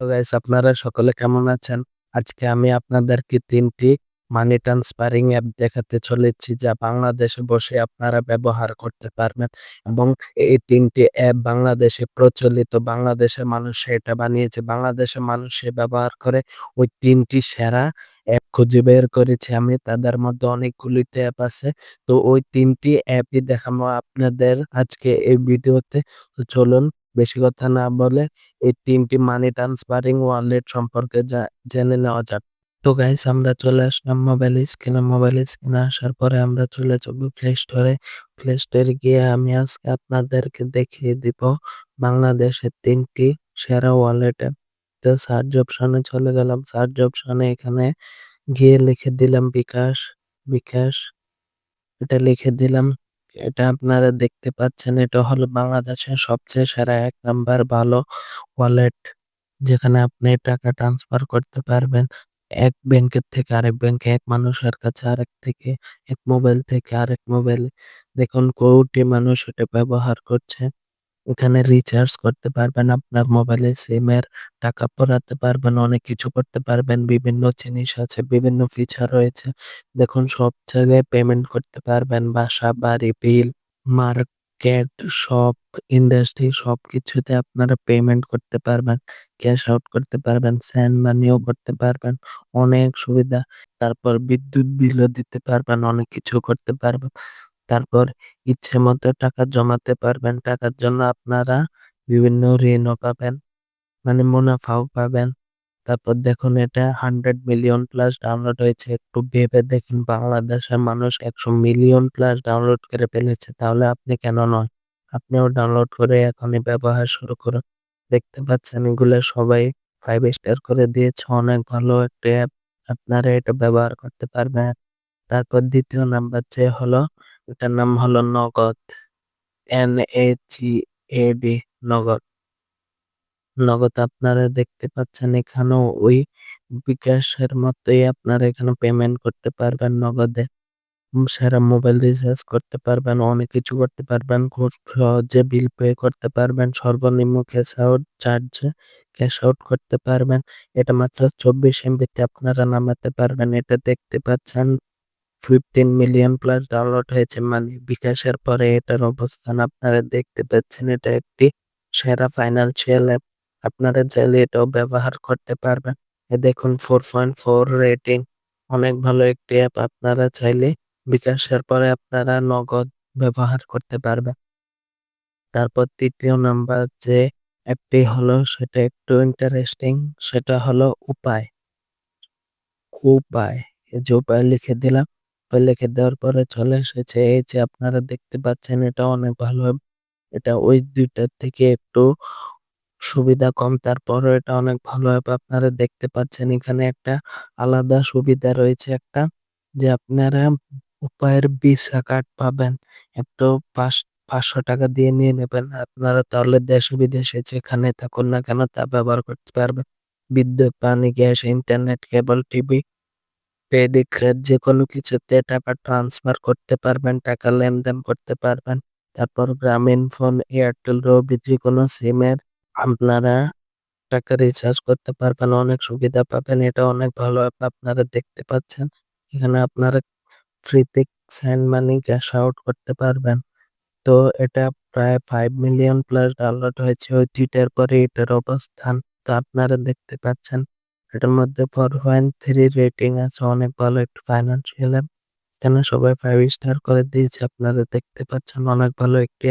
Guys আপনারা সকলে কেমন আছেন? আজকে আমি আপনাদেরকে তিনটি মানি ট্রান্সফারিং অ্যাপ দেখাতে চলেছি যা বাংলাদেশে বসে আপনারা ব্যবহার করতে পারবেন এবং এই তিনটি অ্যাপ বাংলাদেশে প্রচলিত। বাংলাদেশের মানুষ এটা বানিয়েছে। বাংলাদেশের মানুষ ব্যবহার করে ওই তিনটি সেরা অ্যাপ খুঁজে বের করেছি আমি। তাদের মধ্যে অনেকগুলি অ্যাপ আছে। তো ওই তিনটি অ্যাপই দেখাবো আপনাদের আজকে এই ভিডিওতে। চলুন বেশি কথা না বলে এই তিনটি মানি ট্রান্সফারিং ওয়ালেট সম্পর্কে জেনে নেওয়া যাক। তো গাইস আমরা চলে আসলাম মোবাইল স্ক্রিনে। মোবাইল স্ক্রিনে আসার পরে আমরা চলে যাব প্লে স্টোরে। প্লে স্টোরে গিয়ে আমি আজকে আপনাদেরকে দেখিয়ে দিব বাংলাদেশের তিনটি সেরা ওয়ালেট। তো সার্চ অপশনে চলে গেলাম। সার্চ অপশনে এখানে গিয়ে লিখে দিলাম বিকাশ, বিকাশ এটা লিখে দিলাম। এটা আপনারা দেখতে পাচ্ছেন এটা হলো বাংলাদেশের সবচেয়ে সেরা এক নাম্বার ভালো ওয়ালেট। যেখানে আপনি টাকা ট্রান্সফার করতে পারবেন এক ব্যাংকের থেকে আরেক ব্যাংকে, এক মানুষের কাছে আরেক থেকে, এক মোবাইল থেকে আরেক মোবাইল দেখুন কোটি মানুষ এটা ব্যবহার করছে। এখানে রিচার্জ করতে পারবেন আপনার মোবাইলে সিমের টাকা ভরাতে পারবেন, অনেক কিছু করতে পারবেন। বিভিন্ন জিনিস আছে, বিভিন্ন ফিচার রয়েছে। দেখুন সব জায়গায় পেমেন্ট করতে পারবেন। বাসা, বাড়ি, বিল, মার্কেট, শপ, ইন্ডাস্ট্রি সবকিছুতে আপনারা পেমেন্ট করতে পারবেন। ক্যাশ আউট করতে পারবেন, সেন্ড মানিও করতে পারবেন। অনেক সুবিধা। তারপর বিদ্যুৎ বিলও দিতে পারবেন, অনেক কিছু করতে পারবেন। তারপর ইচ্ছে মতো টাকা জমাতে পারবেন। টাকার জন্য আপনারা বিভিন্ন ঋণও পাবেন, মানে মুনাফাও পাবেন। তারপর দেখুন এটা 100 মিলিয়ন প্লাস ডাউনলোড হয়েছে। একটু ভেবে দেখুন বাংলাদেশের মানুষ ১০০ মিলিয়ন প্লাস ডাউনলোড করে ফেলেছে। তাহলে আপনি কেন নয়? আপনিও ডাউনলোড করে এখনই ব্যবহার শুরু করুন। দেখতে পাচ্ছেন এগুলো সবাই ফাইভ স্টার করে দিয়েছে। অনেক ভালো একটা অ্যাপ। আপনারা এটা ব্যবহার করতে পারবেন। তারপর দ্বিতীয় নাম্বার যে হলো এটার নাম হলো নগদ। এন-এ-জি-এ-ডি নগদ। নগদ আপনারা দেখতে পাচ্ছেন এখানেও ওই বিকাশের মতোই আপনারা এখানে পেমেন্ট করতে পারবেন নগদে। সেরা মোবাইল রিচার্জ করতে পারবেন, অনেক কিছু করতে পারবেন। খুব সহজে বিল পে করতে পারবেন। সর্বনিম্ন ক্যাশ আউট চার্জে ক্যাশ আউট করতে পারবেন। এটা মাত্র ২৪ এমবিতে আপনারা নামাতে পারবেন। এটা দেখতে পাচ্ছেন 15 মিলিয়ন প্লাস ডাউনলোড হয়েছে মানে বিকাশের পরে এটার অবস্থান আপনারা দেখতে পাচ্ছেন। এটা একটি সেরা ফাইন্যান্সিয়াল অ্যাপ। আপনারা চাইলে এটাও ব্যবহার করতে পারবেন। এ দেখুন 4.4 রেটিং অনেক ভালো একটি অ্যাপ। আপনারা চাইলে বিকাশের পরে আপনারা নগদ ব্যবহার করতে পারবেন। তারপর তৃতীয় নাম্বার যে অ্যাপটি হলো, সেটা একটু ইন্টারেস্টিং সেটা হলো উপায়। উপায় এই যে উপায় লিখে দিলাম। লিখে দেওয়ার পরে চলে এসেছে এই যে আপনারা দেখতে পাচ্ছেন এটা অনেক ভালো এটা ওই দুইটার থেকে একটু সুবিধা কম তারপরও এটা অনেক ভালো অ্যাপ। আপনারা দেখতে পাচ্ছেন এখানে একটা আলাদা সুবিধা রয়েছে একটা যে আপনারা উপায়ের ভিসা কার্ড পাবেন। একটু পাঁচ ৳৫০০ দিয়ে নিয়ে নেবেন। আপনারা তাহলে দেশে বিদেশে যেখানে থাকুন না কেন তা ব্যবহার করতে পারবেন। বিদ্যুৎ, পানি, gas, internet, cable TV, credit card যেকোনো কিছুতে টাকা ট্রান্সফার করতে পারবেন, টাকা লেনদেন করতে পারবেন। তারপর গ্রামীণ ফোন, এয়ারটেল, রবি যেকোনো সিমের আপনারা টাকা রিচার্জ করতে পারবেন। অনেক সুবিধা পাবেন। এটা অনেক ভালো অ্যাপ আপনারা দেখতে পাচ্ছেন। এখানে আপনারা ফ্রিতে সেন্ড মানি, ক্যাশ আউট করতে পারবেন। তো এটা প্রায় ফাইভ মিলিয়ন প্লাস ডাউনলোড হয়েছে ওই ২ টার পরে এটার অবস্থান। তো আপনারা দেখতে পাচ্ছেন এটার মধ্যে 4.3 রেটিং আছে। অনেক ভালো একটি ফাইন্যান্সিয়াল অ্যাপ। এখানে সবাই ফাইভ স্টার করে দিয়েছে। আপনারা দেখতে পাচ্ছেন অনেক ভালো একটি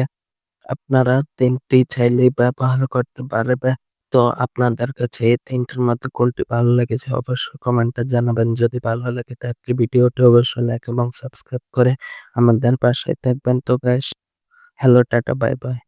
আপনারা ৩ টি চাইলেই ব্যবহার করতে পারবেন। তো আপনাদের কাছে এই ৩ টার মধ্যে কোনটি ভালো লেগেছে অবশ্যই কমেন্টে জানাবেন। যদি ভালো লেগে থাকে ভিডিওটি অবশ্যই লাইক এবং সাবস্ক্রাইব করে আমাদের পাশে থাকবেন। তো guys hello tata bye bye.